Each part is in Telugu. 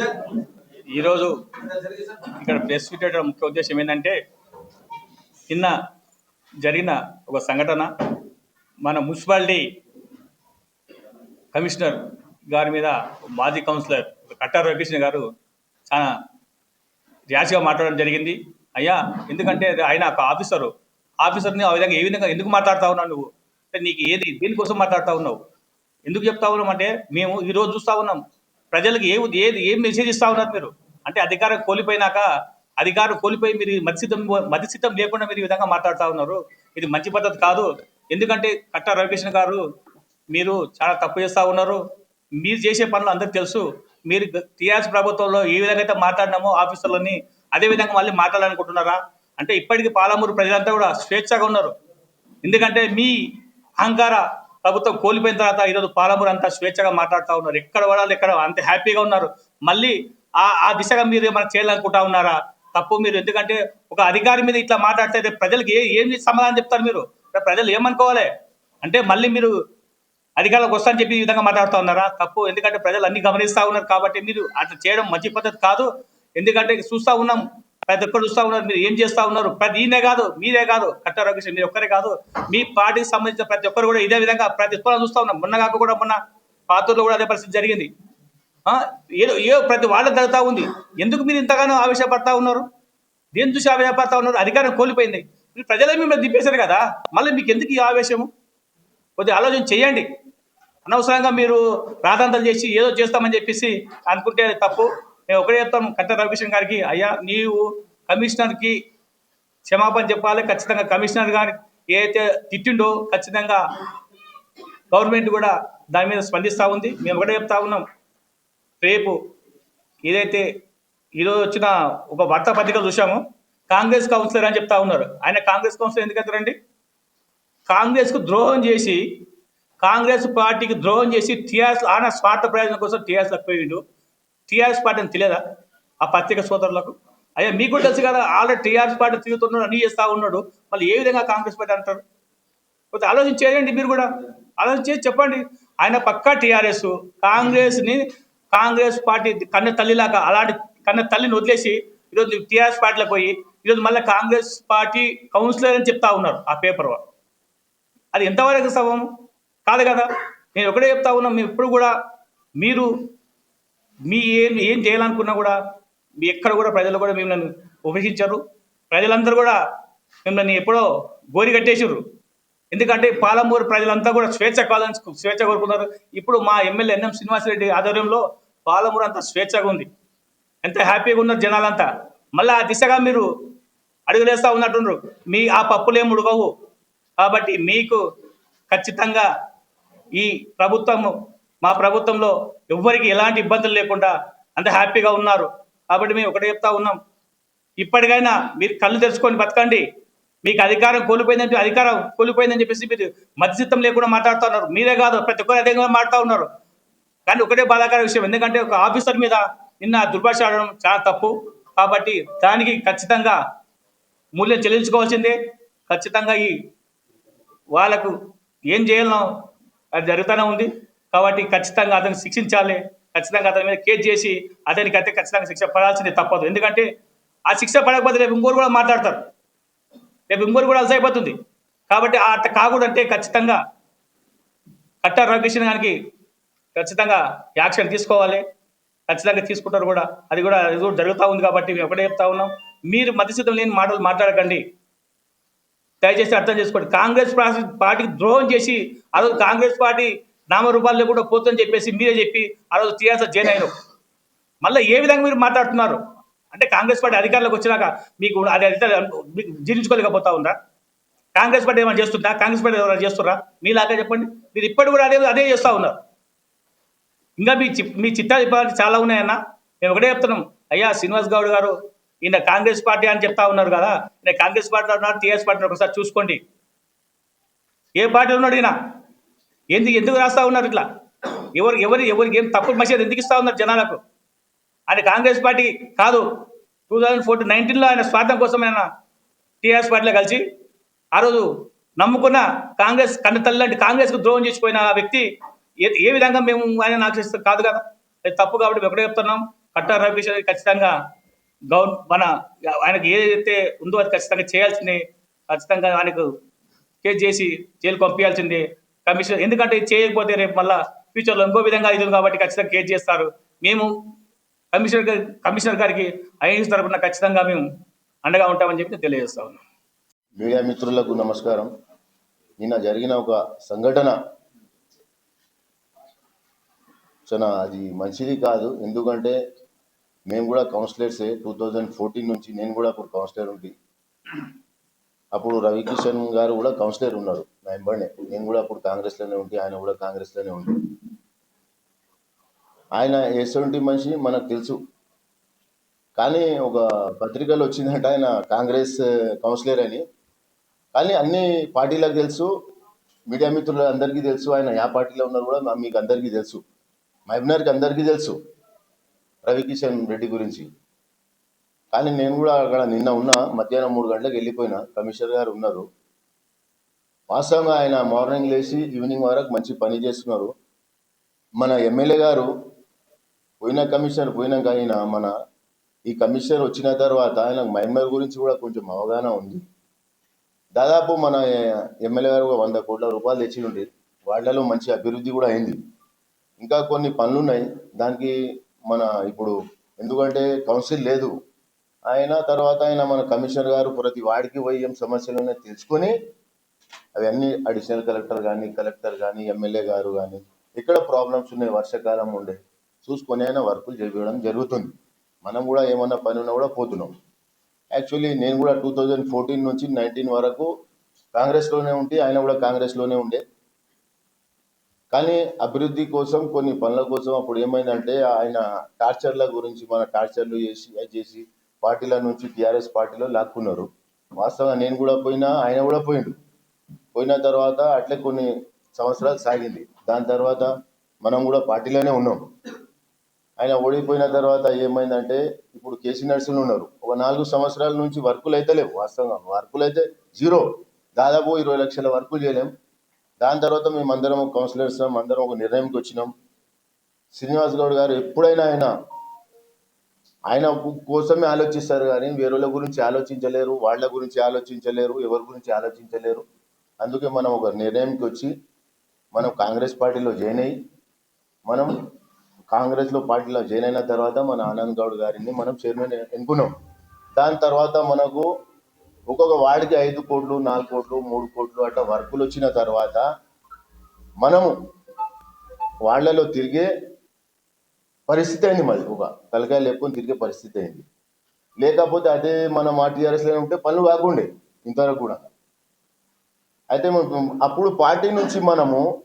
that ఈరోజు ఇక్కడ ప్రెస్ మీట్ పెట్టడం ముఖ్య ఉద్దేశం ఏంటంటే నిన్న జరిగిన ఒక సంఘటన. మన మున్సిపాలిటీ కమిషనర్ గారి మీద మాజీ కౌన్సిలర్ కట్టారు రవికృష్ణ గారు చాలా ర్యాష్గా మాట్లాడడం జరిగింది. అయ్యా ఎందుకంటే ఆయన ఒక ఆఫీసరు. ఆఫీసర్ని ఆ విధంగా ఏ విధంగా ఎందుకు మాట్లాడుతా ఉన్నావు నువ్వు? అంటే నీకు ఏది దేనికోసం మాట్లాడుతూ ఉన్నావు? ఎందుకు చెప్తా ఉన్నాం అంటే మేము ఈరోజు చూస్తూ ఉన్నాం. ప్రజలకు ఏ ఏది ఏం మెసేజ్ ఇస్తా ఉన్నారు మీరు? అంటే అధికారం కోల్పోయినాక అధికారం కోల్పోయి మీరు మత్స్యతం మధ్యసిద్ధం లేకుండా మీరు ఈ విధంగా మాట్లాడుతూ ఉన్నారు. ఇది మంచి పద్ధతి కాదు. ఎందుకంటే కట్ట రవికృష్ణ గారు మీరు చాలా తప్పు చేస్తూ ఉన్నారు. మీరు చేసే పనులు అందరికి తెలుసు. మీరు టీఆర్ఎస్ ప్రభుత్వంలో ఏ విధంగా అయితే మాట్లాడినామో ఆఫీసర్లని అదే విధంగా మళ్ళీ మాట్లాడాలనుకుంటున్నారా? అంటే ఇప్పటికీ పాలమూరు ప్రజలంతా కూడా స్వేచ్ఛగా ఉన్నారు. ఎందుకంటే మీ అహంకార ప్రభుత్వం కోల్పోయిన తర్వాత ఈరోజు పాలమూరు అంతా స్వేచ్ఛగా మాట్లాడుతూ ఉన్నారు. ఎక్కడ పడాలి ఎక్కడ అంత హ్యాపీగా ఉన్నారు. మళ్ళీ ఆ ఆ దిశగా మీరు ఏమైనా చేయాలనుకుంటా ఉన్నారా? తప్పు మీరు ఎందుకంటే ఒక అధికారి మీద ఇట్లా మాట్లాడితే ప్రజలకు ఏ ఏం సమాధానం చెప్తారు మీరు? ప్రజలు ఏమనుకోవాలి? అంటే మళ్ళీ మీరు అధికారులకు వస్తా అని చెప్పి ఈ విధంగా మాట్లాడుతూ ఉన్నారా? తప్పు. ఎందుకంటే ప్రజలు అన్ని గమనిస్తూ ఉన్నారు కాబట్టి మీరు అట్లా చేయడం మంచి పద్ధతి కాదు. ఎందుకంటే చూస్తూ ఉన్నాం. ప్రతి ఒక్కరు చూస్తూ ఉన్నారు. మీరు ఏం చేస్తూ ఉన్నారు? ప్రతి ఈయనే కాదు మీరే కాదు. కట్ట రమేష్ మీరు ఒక్కరే కాదు. మీ పార్టీకి సంబంధించిన ప్రతి ఒక్కరు కూడా ఇదే విధంగా ప్రతి ఒక్కరు చూస్తూ ఉన్నాం మొన్న కాక కూడా మొన్న పాత్రలో కూడా అదే పరిస్థితి జరిగింది. ఏదో ఏ ప్రతి వాళ్ళ తగ్గుతూ ఉంది. ఎందుకు మీరు ఇంతగానో ఆవేశపడతా ఉన్నారు? దేని చూసి ఆవేశపడతా ఉన్నారు? అధికారం కోల్పోయింది. మీరు ప్రజలే మిమ్మల్ని దింపేశారు కదా? మళ్ళీ మీకు ఎందుకు ఈ ఆవేశము? కొద్దిగా ఆలోచన చేయండి. అనవసరంగా మీరు ప్రాధాన్యతలు చేసి ఏదో చేస్తామని చెప్పేసి అనుకుంటే తప్పు. మేము ఒకటే చెప్తాం కట్ట రవికృష్ణ గారికి అయ్యా నీవు కమిషనర్కి క్షమాపణ చెప్పాలి. ఖచ్చితంగా కమిషనర్ గారి ఏదైతే తిట్టిండో ఖచ్చితంగా గవర్నమెంట్ కూడా దాని మీద స్పందిస్తూ ఉంది. మేము ఒకటే చెప్తా ఉన్నాం. రేపు ఏదైతే ఈరోజు వచ్చిన ఒక వార్తా పత్రిక చూసాము కాంగ్రెస్ కౌన్సిలర్ అని చెప్తా ఉన్నారు. ఆయన కాంగ్రెస్ కౌన్సిలర్ ఎందుకు అవుతారండి? కాంగ్రెస్కు ద్రోహం చేసి కాంగ్రెస్ పార్టీకి ద్రోహం చేసి టీఆర్ఎస్ ఆయన స్వార్థ ప్రయోజనం కోసం టీఆర్ఎస్ పోయిండు టీఆర్ఎస్ పార్టీ అని తెలియదా ఆ పత్రిక సోదరులకు? అయ్యా మీకు కూడా తెలుసు కదా ఆల్రెడీ టీఆర్ఎస్ పార్టీ తిరుగుతున్నాడు అన్ని చేస్తా ఉన్నాడు. మళ్ళీ ఏ విధంగా కాంగ్రెస్ పార్టీ అంటారు? కొద్దిగా ఆలోచన చేయండి మీరు కూడా. ఆలోచన చేసి చెప్పండి. ఆయన పక్కా టీఆర్ఎస్. కాంగ్రెస్ని కాంగ్రెస్ పార్టీ కన్న తల్లిలాగా అలాంటి కన్న తల్లిని వదిలేసి ఈరోజు టీఆర్ఎస్ పార్టీలో పోయి ఈరోజు మళ్ళీ కాంగ్రెస్ పార్టీ కౌన్సిలర్ అని చెప్తా ఉన్నారు ఆ పేపర్ అది ఎంతవరకు సవం కాదు కదా. నేను ఒకటే చెప్తా ఉన్నా మేము ఇప్పుడు కూడా మీరు మీ ఏం ఏం చేయాలనుకున్నా కూడా మీ ఎక్కడ కూడా ప్రజలు కూడా మిమ్మల్ని ఉపేక్షించారు. ప్రజలందరూ కూడా మిమ్మల్ని ఎప్పుడో గోరి కట్టేసారు ఎందుకంటే పాలమూరు ప్రజలంతా కూడా స్వేచ్ఛ కాదని స్వేచ్ఛ కోరుకున్నారు. ఇప్పుడు మా ఎమ్మెల్యే ఎన్ఎం శ్రీనివాసరెడ్డి ఆధ్వర్యంలో పాలమూరు అంత స్వేచ్ఛగా ఉంది. ఎంత హ్యాపీగా ఉన్నారు జనాలంతా. మళ్ళీ ఆ దిశగా మీరు అడుగులేస్తూ ఉన్నట్టున్నారు మీ ఆ పప్పులేం ఉడకవు కాబట్టి మీకు ఖచ్చితంగా ఈ ప్రభుత్వము మా ప్రభుత్వంలో ఎవ్వరికి ఎలాంటి ఇబ్బందులు లేకుండా అంత హ్యాపీగా ఉన్నారు. కాబట్టి మేము ఒకటే చెప్తా ఉన్నాం. ఇప్పటికైనా మీరు కళ్ళు తెరుచుకొని బతకండి. మీకు అధికారం కోల్పోయిందని అధికారం కోల్పోయిందని చెప్పేసి మీరు మధ్యస్థం లేకుండా మాట్లాడుతున్నారు. మీరే కాదు ప్రతి ఒక్కరు అదే మాట్లాడుతూ ఉన్నారు. కానీ ఒకటే బాధాకర విషయం ఎందుకంటే ఒక ఆఫీసర్ మీద నిన్న దుర్భాష ఆడడం చాలా తప్పు. కాబట్టి దానికి ఖచ్చితంగా మూల్యం చెల్లించుకోవాల్సిందే. ఖచ్చితంగా ఈ వాళ్ళకు ఏం చేయాలనో అది జరుగుతూనే ఉంది. కాబట్టి ఖచ్చితంగా అతను శిక్షించాలి. ఖచ్చితంగా అతని మీద కేసు చేసి అతనికి అయితే ఖచ్చితంగా శిక్ష పడాల్సిందే తప్పదు. ఎందుకంటే ఆ శిక్ష పడకపోతే రేపు ఇంకోరు కూడా మాట్లాడతారు. రేపు ఇంకోరు కూడా అలసైపోతుంది కాబట్టి ఆ కాకూడదంటే ఖచ్చితంగా కట్ట రవికృష్ణ గారికి ఖచ్చితంగా యాక్షన్ తీసుకోవాలి. ఖచ్చితంగా తీసుకుంటారు కూడా. అది కూడా కూడా జరుగుతూ ఉంది కాబట్టి మేము ఒకటే చెప్తా ఉన్నాం. మీరు మధ్యస్థితం లేని మాటలు మాట్లాడకండి. దయచేసి అర్థం చేసుకోండి. కాంగ్రెస్ పార్టీ- పార్టీకి ద్రోహం చేసి ఆ రోజు కాంగ్రెస్ పార్టీ నామరూపాల్లో కూడా పోతుందని చెప్పేసి మీరే చెప్పి ఆ రోజు టీఆర్ఎస్ జైన్ అయినారు మళ్ళీ ఏ విధంగా మీరు మాట్లాడుతున్నారు? అంటే కాంగ్రెస్ పార్టీ అధికారంలోకి వచ్చినాక మీకు అది మీకు జీర్ణించుకోలేకపోతా ఉందా? కాంగ్రెస్ పార్టీ ఏమైనా చేస్తుందా? కాంగ్రెస్ పార్టీ ఏమైనా చేస్తురా మీలాగా చెప్పండి. మీరు ఇప్పటి కూడా అదే అదే చేస్తూ ఉన్నారు. ఇంకా మీ చి మీ చిత్తాలు చెప్పాలంటే చాలా ఉన్నాయన్న. మేము ఒకటే చెప్తున్నాం. అయ్యా శ్రీనివాస్ గౌడ్ గారు ఈయన కాంగ్రెస్ పార్టీ అని చెప్తా ఉన్నారు కదా. ఈయన కాంగ్రెస్ పార్టీలో ఉన్నారు టీఆర్ఎస్ పార్టీలో ఒకసారి చూసుకోండి. ఏ పార్టీలో ఉన్నాడు ఈయన? ఎందుకు ఎందుకు రాస్తా ఉన్నారు ఇట్లా? ఎవరు ఎవరు ఎవరికి ఏం తప్పుడు మెసేజ్ ఎందుకు ఇస్తా ఉన్నారు జనాలకు? ఆయన కాంగ్రెస్ పార్టీ కాదు. టూ థౌజండ్ ఫోర్టీన్ నైన్టీన్లో ఆయన స్వార్థం కోసం ఆయన టీఆర్ఎస్ పార్టీలో కలిసి ఆ రోజు నమ్ముకున్న కాంగ్రెస్ కన్నతల్లి లాంటి కాంగ్రెస్కు ద్రోహం చేసిపోయిన ఆ వ్యక్తి ఏ ఏ విధంగా మేము ఆయన ఆక్షిస్తాం కాదు కదా? అది తప్పు కాబట్టి మేము ఎప్పుడే చెప్తున్నాం. కట్టా రవికిషన్ ఖచ్చితంగా గౌర్ మన ఆయనకు ఏదైతే ఉందో అది ఖచ్చితంగా చేయాల్సింది. ఖచ్చితంగా ఆయనకు కేసు చేసి జైలు పంపించాల్సిందే. కమిషన్ ఎందుకంటే ఇది చేయకపోతే రేపు మళ్ళా ఫ్యూచర్లో ఇంకో విధంగా ఇది కాబట్టి ఖచ్చితంగా కేసు చేస్తారు. మేము కమిషనర్ గారి కమిషనర్ గారికి ఐఎన్స్ తరపున ఖచ్చితంగా మేము అండగా ఉంటామని చెప్పి తెలియజేస్తా ఉన్నాం మీడియా మిత్రులకు నమస్కారం. నిన్న జరిగిన ఒక సంఘటన చాలా అది మంచిది కాదు. ఎందుకంటే మేము కూడా కౌన్సిలర్సే టూ థౌజండ్ ఫోర్టీన్ నుంచి నేను కూడా అప్పుడు కౌన్సిలర్ ఉంది అప్పుడు రవికిషన్ గారు కూడా కౌన్సిలర్ ఉన్నారు. నా ఎంబడినే నేను కూడా అప్పుడు కాంగ్రెస్లోనే ఉంటే ఆయన కూడా కాంగ్రెస్లోనే ఉండి. ఆయన ఎటువంటి మనిషి మనకు తెలుసు. కానీ ఒక పత్రికలో వచ్చిందంటే ఆయన కాంగ్రెస్ కౌన్సిలర్ అని. కానీ అన్ని పార్టీలకు తెలుసు. మీడియా మిత్రులు అందరికీ తెలుసు. ఆయన యా పార్టీలో ఉన్నారు కూడా మీకు అందరికీ తెలుసు. మహబూబ్నగర్కి అందరికీ తెలుసు రవికిషన్ రెడ్డి గురించి. కానీ నేను కూడా అక్కడ నిన్న ఉన్నా మధ్యాహ్నం మూడు గంటలకు వెళ్ళిపోయిన కమిషనర్ గారు ఉన్నారు. వాస్తవంగా ఆయన మార్నింగ్ లేచి ఈవినింగ్ వరకు మంచి పని చేస్తున్నారు. మన ఎమ్మెల్యే గారు పోయిన కమిషనర్ పోయినాక ఆయన మన ఈ కమిషనర్ వచ్చిన తర్వాత ఆయన మైమర్ గురించి కూడా కొంచెం అవగాహన ఉంది. దాదాపు మన ఎమ్మెల్యే గారు వంద కోట్ల రూపాయలు తెచ్చి ఉండి వాళ్ళలో మంచి అభివృద్ధి కూడా అయింది. ఇంకా కొన్ని పనులు ఉన్నాయి దానికి మన ఇప్పుడు ఎందుకంటే కౌన్సిల్ లేదు. ఆయన తర్వాత ఆయన మన కమిషనర్ గారు ప్రతి వాడికి పోయి ఏం సమస్యలు ఉన్నాయో తెలుసుకొని అవన్నీ అడిషనల్ కలెక్టర్ కానీ కలెక్టర్ కానీ ఎమ్మెల్యే గారు కానీ ఎక్కడ ప్రాబ్లమ్స్ ఉన్నాయి. వర్షాకాలం ఉండే. చూసుకొని ఆయన వర్కులు చేయడం జరుగుతుంది. మనం కూడా ఏమన్నా పని ఉన్నా కూడా పోతున్నాం. యాక్చువల్లీ నేను కూడా టూ థౌజండ్ ఫోర్టీన్ నుంచి నైన్టీన్ వరకు కాంగ్రెస్లోనే ఉంటే ఆయన కూడా కాంగ్రెస్లోనే ఉండే. కానీ అభివృద్ధి కోసం కొన్ని పనుల కోసం అప్పుడు ఏమైందంటే ఆయన టార్చర్ల గురించి మన టార్చర్లు చేసి అది చేసి పార్టీల నుంచి టీఆర్ఎస్ పార్టీలో లాక్కున్నారు. వాస్తవంగా నేను కూడా పోయినా ఆయన కూడా పోయిండు. పోయిన తర్వాత అట్లే కొన్ని సంవత్సరాలు సాగింది. దాని తర్వాత మనం కూడా పార్టీలోనే ఉన్నాం. ఆయన ఓడిపోయిన తర్వాత ఏమైందంటే ఇప్పుడు కేసీ నర్సులు ఉన్నారు. ఒక నాలుగు సంవత్సరాల నుంచి వర్కులు అయితే లేవు. వాస్తవంగా వర్కులు అయితే జీరో. దాదాపు ఇరవై లక్షల వర్కులు చేయలేం. దాని తర్వాత మేము అందరం కౌన్సిలర్స్ అందరం ఒక నిర్ణయంకి వచ్చినాం. శ్రీనివాస్ గౌడ్ గారు ఎప్పుడైనా ఆయన ఆయన కోసమే ఆలోచిస్తారు కానీ వేరేల గురించి ఆలోచించలేరు వాళ్ళ గురించి ఆలోచించలేరు ఎవరి గురించి ఆలోచించలేరు. అందుకే మనం ఒక నిర్ణయంకి వచ్చి మనం కాంగ్రెస్ పార్టీలో జాయిన్ అయ్యి మనం కాంగ్రెస్లో పార్టీలో జాయిన్ అయిన తర్వాత మన ఆనంద్ గౌడ్ గారిని మనం చైర్మన్ ఎన్నుకున్నాం. దాని తర్వాత మనకు ఒక్కొక్క వాడికి ఐదు కోట్లు నాలుగు కోట్లు మూడు కోట్లు అట్లా వర్కులు వచ్చిన తర్వాత మనము వాళ్ళలో తిరిగే పరిస్థితి అయింది మరి ఒక తలకాయ లేపుకొని తిరిగే పరిస్థితి అయింది. లేకపోతే అదే మనం మా టీఆర్ఎస్లో ఉంటే పనులు కాకుండే ఇంతవరకు కూడా. అయితే మనం- అప్పుడు పార్టీ నుంచి మనము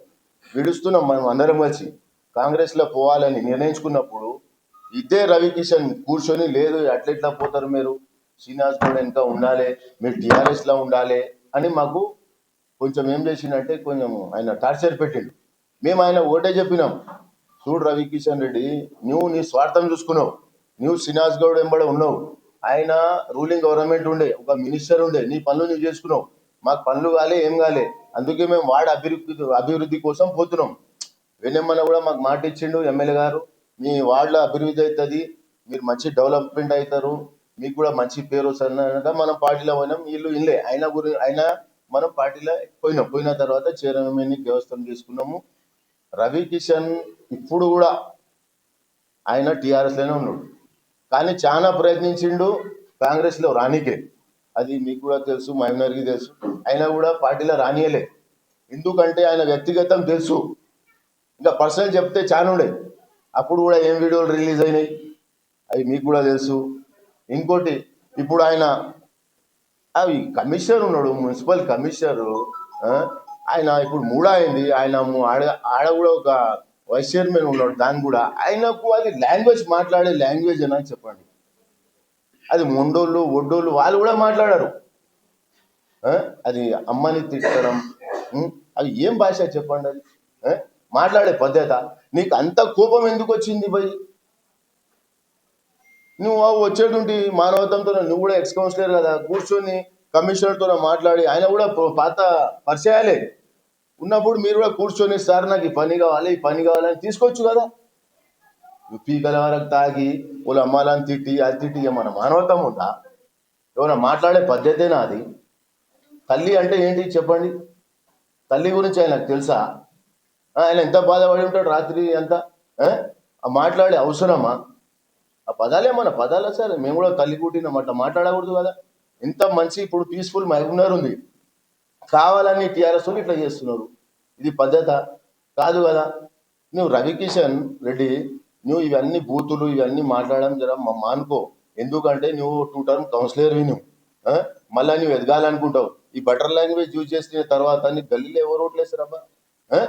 విడుస్తున్నాం మనం అందరం కలిసి కాంగ్రెస్లో పోవాలని నిర్ణయించుకున్నప్పుడు ఇదే రవికిషన్ కూర్చొని లేదు అట్లెట్లా పోతారు మీరు? శ్రీనివాస్ గౌడ్ ఇంకా ఉండాలి మీరు టీఆర్ఎస్లో ఉండాలి అని మాకు కొంచెం ఏం చేసిందంటే కొంచెం ఆయన టార్చర్ పెట్టిండు. మేము ఆయన ఓటే చెప్పినాం. చూడు రవికిషన్ రెడ్డి నువ్వు నీ స్వార్థం చూసుకున్నావు. నువ్వు శ్రీనివాస్ గౌడ్ వెంబడ ఉన్నావు. ఆయన రూలింగ్ గవర్నమెంట్ ఉండే ఒక మినిస్టర్ ఉండే నీ పనులు నువ్వు చేసుకున్నావు. మాకు పనులు కాలే ఏం కాలే. అందుకే మేము వాడి అభివృద్ధి అభివృద్ధి కోసం పోతున్నాం. వెన్నెమ్మన కూడా మాకు మాట ఇచ్చిండు ఎమ్మెల్యే గారు. మీ వార్డులో అభివృద్ధి అవుతుంది మీరు మంచి డెవలప్మెంట్ అవుతారు. మీకు కూడా మంచి పేరు వస్తుంది మనం పార్టీలో పోయినాం వీళ్ళు ఇల్లే. అయినా గురి అయినా మనం పార్టీలో పోయినాం. పోయిన తర్వాత చైర్మన్ వ్యవస్థను తీసుకున్నాము. రవి కిషన్ ఇప్పుడు కూడా ఆయన టీఆర్ఎస్లోనే ఉన్నాడు. కానీ చాలా ప్రయత్నించిండు కాంగ్రెస్లో రానికే. అది మీకు కూడా తెలుసు మహబూబ్నగర్కి తెలుసు. అయినా కూడా పార్టీలో రానియలే. ఎందుకంటే ఆయన వ్యక్తిగతం తెలుసు. ఇంకా పర్సనల్ చెప్తే చాలా ఉండే అప్పుడు కూడా ఏం వీడియోలు రిలీజ్ అయినాయి? అవి మీకు కూడా తెలుసు. ఇంకోటి ఇప్పుడు ఆయన అవి కమిషనర్ ఉన్నాడు మున్సిపల్ కమిషనరు ఆయన ఇప్పుడు మూడా అయింది ఆయన ఆడ ఆడ కూడా ఒక వైస్ చైర్మన్ ఉన్నాడు దాని కూడా ఆయనకు అది లాంగ్వేజ్ మాట్లాడే లాంగ్వేజ్ అని చెప్పండి. అది మొండోళ్ళు ఒడ్డోళ్ళు వాళ్ళు కూడా మాట్లాడారు. ఆ? అది అమ్మని తిట్టడం అది ఏం భాష చెప్పండి అది? మాట్లాడే పద్ధత. నీకు అంత కోపం ఎందుకు వచ్చింది భయ్ నువ్వు వచ్చేటువంటి మానవతంతో నువ్వు కూడా ఎక్స్ కౌన్సిలర్ కదా కూర్చొని కమిషనర్తో మాట్లాడి ఆయన కూడా పాత పరిచయాలే. ఉన్నప్పుడు మీరు కూడా కూర్చొని సార్ నాకు ఈ పని కావాలి ఈ పని కావాలని తీసుకోవచ్చు కదా. నువ్వు పీకల వరకు తాగి వాళ్ళు అమ్మాలని తిట్టి అది తిట్టి మన మానవతం ఉందా? ఏమైనా మాట్లాడే పద్ధతేనా అది? తల్లి అంటే ఏంటి చెప్పండి? తల్లి గురించి ఆయనకు తెలుసా? ఆయన ఎంత బాధపడి ఉంటాడు రాత్రి ఎంత మాట్లాడే అవసరమా? ఆ పదాలే మన పదాలే సార్. మేము కూడా తల్లి కూటినాం అట్లా మాట్లాడకూడదు కదా. ఎంత మంచి ఇప్పుడు పీస్ఫుల్ మహబూబ్నగర్ ఉంది. కావాలని టీఆర్ఎస్ ఇట్లా చేస్తున్నారు. ఇది పద్ధత. కాదు కదా. నువ్వు రవికిషన్ రెడ్డి నువ్వు ఇవన్నీ బూతులు ఇవన్నీ మాట్లాడడం జర మానుకో. ఎందుకంటే నువ్వు టూ టర్మ్ కౌన్సిలర్ నువ్వు మళ్ళీ నువ్వు ఎదగాలనుకుంటావు. ఈ బటర్ లాంగ్వేజ్ యూజ్ చేసిన తర్వాత నీ గల్లీలో ఎవరు ఓట్లేస్తారబ్బా ఆ?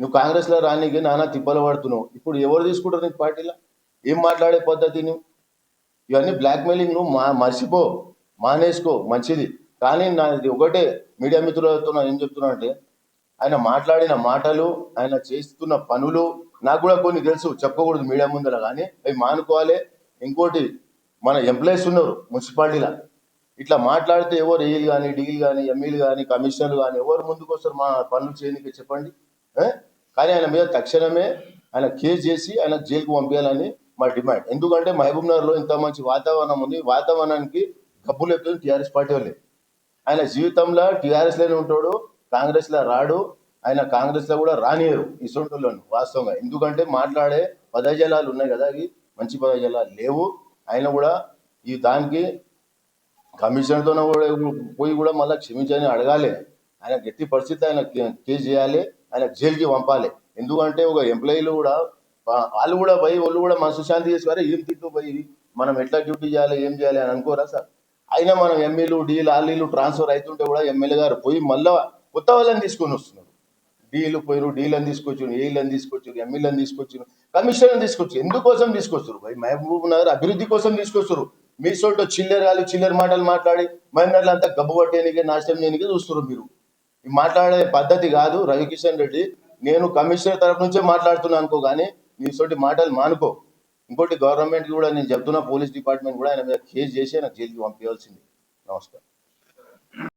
నువ్వు కాంగ్రెస్లో రానికి నానా తిప్పలు పడుతున్నావు. ఇప్పుడు ఎవరు తీసుకుంటారు నీకు పార్టీలో? ఏం మాట్లాడే పద్ధతిని ఇవన్నీ బ్లాక్మెయిలింగ్ నువ్వు మా మర్చిపో మానేసుకో మంచిది. కానీ నాది ఒకటే మీడియా మిత్రులతో నేను ఏం చెప్తున్నా అంటే ఆయన మాట్లాడిన మాటలు ఆయన చేస్తున్న పనులు నాకు కూడా కొన్ని తెలుసు చెప్పకూడదు మీడియా ముందర కానీ అవి మానుకోవాలి. ఇంకోటి మన ఎంప్లాయీస్ ఉన్నారు మున్సిపాలిటీలో. ఇట్లా మాట్లాడితే ఎవరు ఏలు కానీ డీలు కానీ ఎంఈలు కానీ కమిషనర్లు కానీ ఎవరు ముందుకు వస్తారు మా పనులు చేయడానికి చెప్పండి? కానీ ఆయన మీద తక్షణమే ఆయన కేసు చేసి ఆయన జైలుకు పంపించాలని మా డిమాండ్. ఎందుకంటే మహబూబ్ నగర్లో ఇంత మంచి వాతావరణం ఉంది. వాతావరణానికి గబ్బులు ఎప్పుడు టీఆర్ఎస్ పార్టీ వాళ్ళే. ఆయన జీవితంలో టీఆర్ఎస్లోనే ఉంటాడు కాంగ్రెస్లో రాడు ఆయన కాంగ్రెస్లో కూడా రానియరు ఈ వాస్తవంగా. ఎందుకంటే మాట్లాడే పదజలాలు ఉన్నాయి కదా అవి మంచి పదజలాలు లేవు. ఆయన కూడా ఈ దానికి కమిషన్తో కూడా పోయి కూడా మళ్ళీ క్షమించని అడగాలి. ఆయన గట్టి పరిస్థితి ఆయన కేసు చేయాలి. ఆయన జైలుకి పంపాలి. ఎందుకంటే ఒక ఎంప్లాయీలు కూడా వాళ్ళు కూడా పోయి వాళ్ళు కూడా మన సుశాంతి చేసేవారు ఏం తిట్టు పోయి మనం ఎట్లా డ్యూటీ చేయాలి ఏం చేయాలి అని అనుకోరా సార్? అయినా మనం ఎమ్మెల్యేలు డీలు ఆలీలు ట్రాన్స్ఫర్ అవుతుంటే కూడా ఎమ్మెల్యే గారు పోయి మళ్ళా కొత్త వాళ్ళని తీసుకొని వస్తున్నారు. డీలు పోయిరు డీలను తీసుకొచ్చారు ఏలను తీసుకొచ్చారు ఎమ్మెల్యేలను తీసుకొచ్చారు కమిషనర్ని తీసుకొచ్చారు ఎందుకోసం తీసుకొస్తారు భయ్ మహబూబ్ నగర్ అభివృద్ధి కోసం తీసుకొస్తారు మీ సోట చిల్లర చిల్లర మాటలు మాట్లాడి మహిళలు అంతా గబ్బు పట్టేనికే నాశనం చేయనికే చూస్తారు మీరు. మాట్లాడే పద్ధతి కాదు రవికిషన్ రెడ్డి. నేను కమిషనర్ తరఫు నుంచే మాట్లాడుతున్నాను అనుకో కానీ నీ సోటి మాటలు మానుకో. ఇంకోటి గవర్నమెంట్ కూడా నేను చెప్తున్నా పోలీస్ డిపార్ట్మెంట్ కూడా ఆయన మీద కేసు చేసి ఆయన జైలుకి పంపించాల్సింది. నమస్కారం.